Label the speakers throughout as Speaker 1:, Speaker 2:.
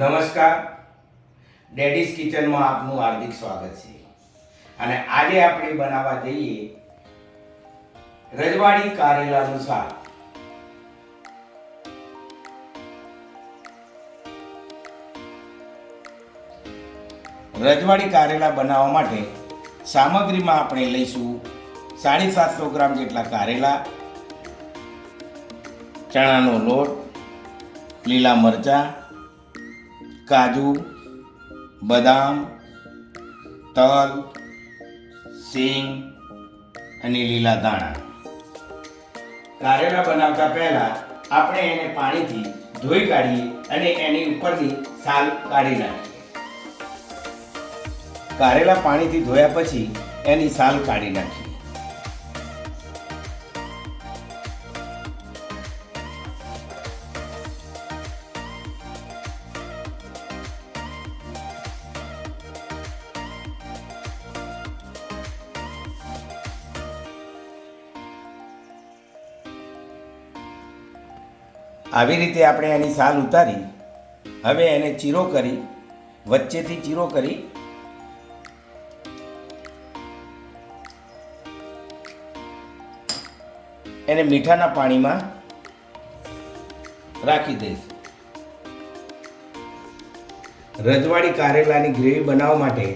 Speaker 1: નમસ્કાર. ડેડીઝ કિચનમાં આપનું હાર્દિક સ્વાગત છે. અને આજે આપણે બનાવવા જઈએ રજવાડી કારેલાનું શાક રજવાડી કારેલા બનાવવા માટે સામગ્રીમાં આપણે લઈશું સાડી સાતસો ગ્રામ જેટલા કારેલા, ચણાનો લોટ, લીલા મરચાં કાજુ, બદામ, તલ, સિંગ અને લીલા દાણા કારેલા બનાવતા પહેલા આપણે એને પાણીથી ધોઈ કાઢીએ અને એની ઉપરથી સાલ કાઢી નાખીએ. કારેલા પાણીથી ધોયા પછી એની સાલ કાઢી નાખીએ. આવી રીતે આપણે એની સાલ ઉતારી, હવે એને ચીરો કરી, વચ્ચેથી ચીરો કરી એને મીઠાના પાણીમાં રાખી દઈશ. રજવાડી કારેલાની ગ્રેવી બનાવવા માટે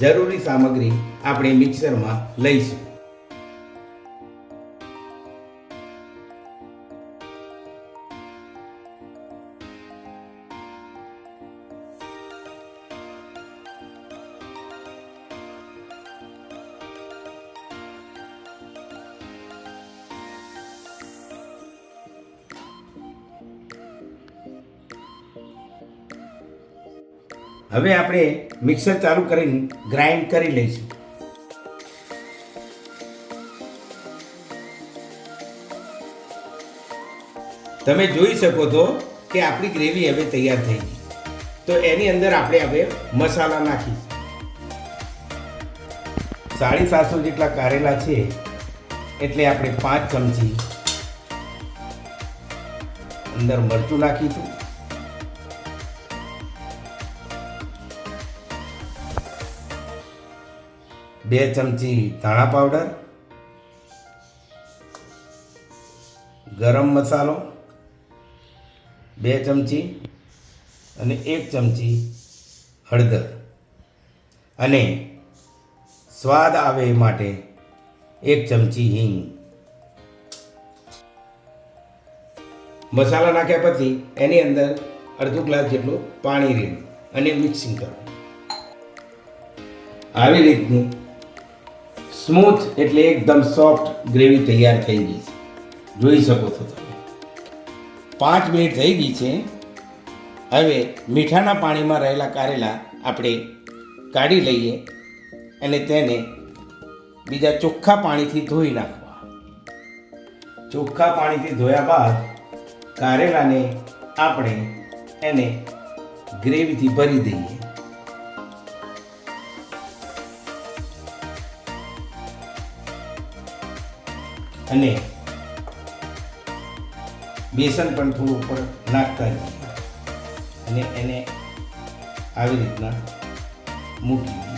Speaker 1: જરૂરી સામગ્રી આપણે મિક્સરમાં લઈશું. હવે આપણે મિક્સર ચાલુ કરીને ગ્રાઇન્ડ કરી લઈશું. તમે જોઈ શકો છો કે આપણી ગ્રેવી હવે તૈયાર થઈ ગઈ. તો એની અંદર આપણે હવે મસાલા નાખીશું. સાડી સાતસો જેટલા કારેલા છે, એટલે આપણે પાંચ ચમચી અંદર મરચું નાખીશું. બે ચમચી ધાણા પાવડર, ગરમ મસાલો, બે ચમચી અને એક ચમચી હળદર. અને સ્વાદ આવે એ માટે એક ચમચી હિંગ. મસાલા નાખ્યા પછી એની અંદર અડધો ગ્લાસ જેટલું પાણી રેડવું અને મિક્સિંગ કરવું. આવી રીતનું સ્મૂથ એટલે એકદમ સોફ્ટ ગ્રેવી તૈયાર થઈ ગઈ છે. જોઈ શકો છો તમે. પાંચ મિનિટ થઈ ગઈ છે. હવે મીઠાના પાણીમાં રહેલા કારેલા આપણે કાઢી લઈએ અને તેને બીજા ચોખ્ખા પાણીથી ધોઈ નાખવા. ચોખ્ખા પાણીથી ધોયા બાદ કારેલાને આપણે એને ગ્રેવીથી ભરી દઈએ. અને બેસન પણ થોડું ઉપર નાખતા જઈએ. અને એને આવી રીતના મૂકી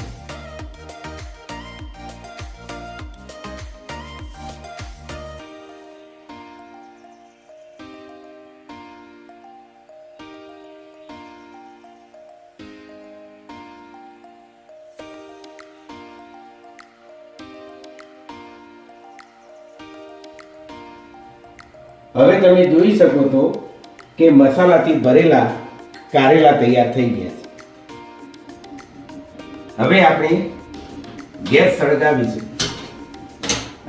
Speaker 1: હવે તમે જોઈ શકો છો કે મસાલાથી ભરેલા કારેલા તૈયાર થઈ ગયા છે. હવે આપણે ગેસ સળગાવીશું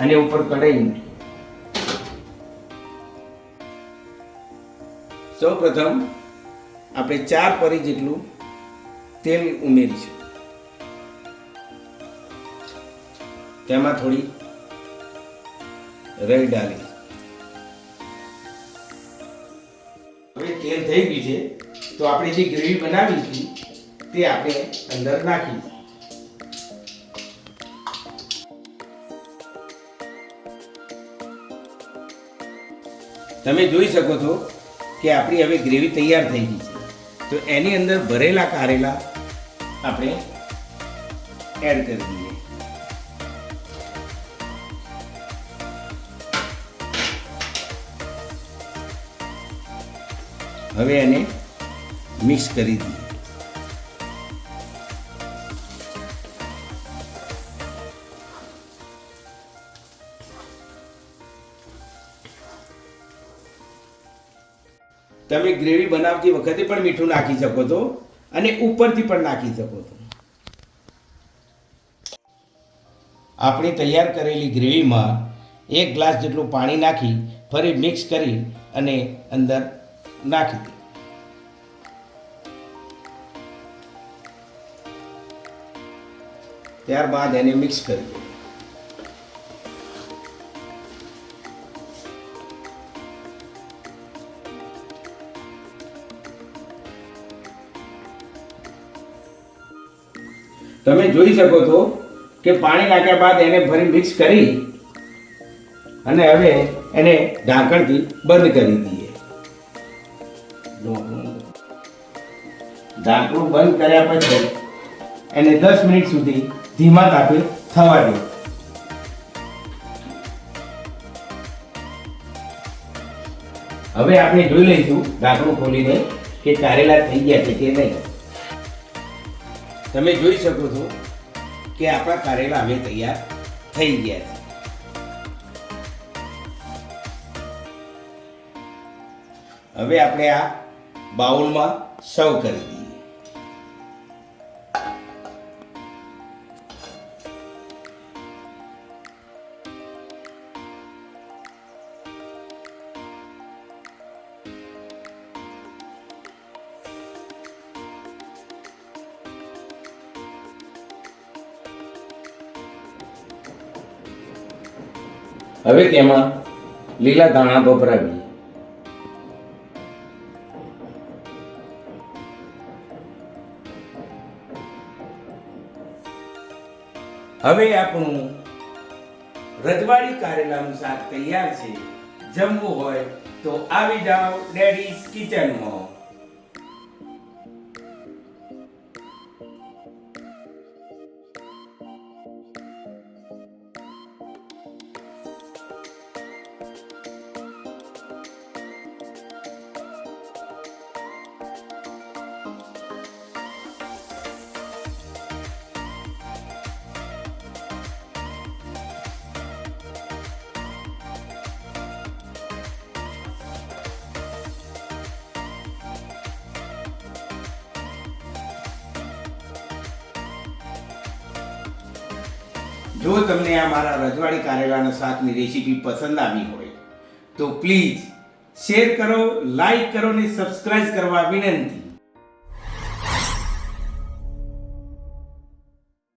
Speaker 1: અને ઉપર કઢાઈ સૌ પ્રથમ આપણે ચાર પરી જેટલું તેલ ઉમેરીશું. તેમાં થોડી રઈ ડાલી. તેલ થઈ ગયું છે, તો આપણે જે ગ્રેવી બનાવી હતી, તે આપણે અંદર નાખી તમે જોઈ શકો છો કે આપણી હવે ગ્રેવી તૈયાર થઈ ગઈ છે. તો એની અંદર ભરેલા કારેલા આપણે એડ કરી દઈએ. હવે એને મિક્સ કરી દઈએ. તમે ગ્રેવી બનાવતી વખતે પણ મીઠું નાખી શકો છો અને ઉપરથી પણ નાખી શકો છો. આપણી તૈયાર કરેલી ગ્રેવીમાં એક ગ્લાસ જેટલું પાણી નાખી ફરી મિક્સ કરી અને અંદર નાખી દઈએ ત્યારબાદ એને મિક્સ કરી દઈએ તમે જોઈ શકો છો કે પાણી નાખ્યા બાદ એને ફરી મિક્સ કરી અને હવે એને ઢાંકણથી બંધ કરી દઈએ. ઢાંકણું બંધ કર્યા પછી એને દસ મિનિટ સુધી ધીમા તાપે થવા દો. હવે આપણે જોઈ લઈશું ઢાંકણું ખોલીને કે કારેલા થઈ ગયા છે કે નહીં. તમે જોઈ શકો છો કે આપણા કારેલા હવે તૈયાર થઈ ગયા છે. હવે આપણે આ બાઉલમાં સર્વ કરી દઈએ. હવે તેમાં લીલા ધાણા વપરાવીએ. હવે આપણું રજવાડી કારેલાનું શાક તૈયાર છે. જમવું હોય તો આવી જાઓ ડેડીઝ કિચનમાં જો તમને આ મારા રજવાડી કારેલાના શાકની રેસીપી પસંદ આવી હોય, તો પ્લીઝ શેર કરો, લાઈક કરો ને સબસ્ક્રાઇબ કરવા વિનંતી.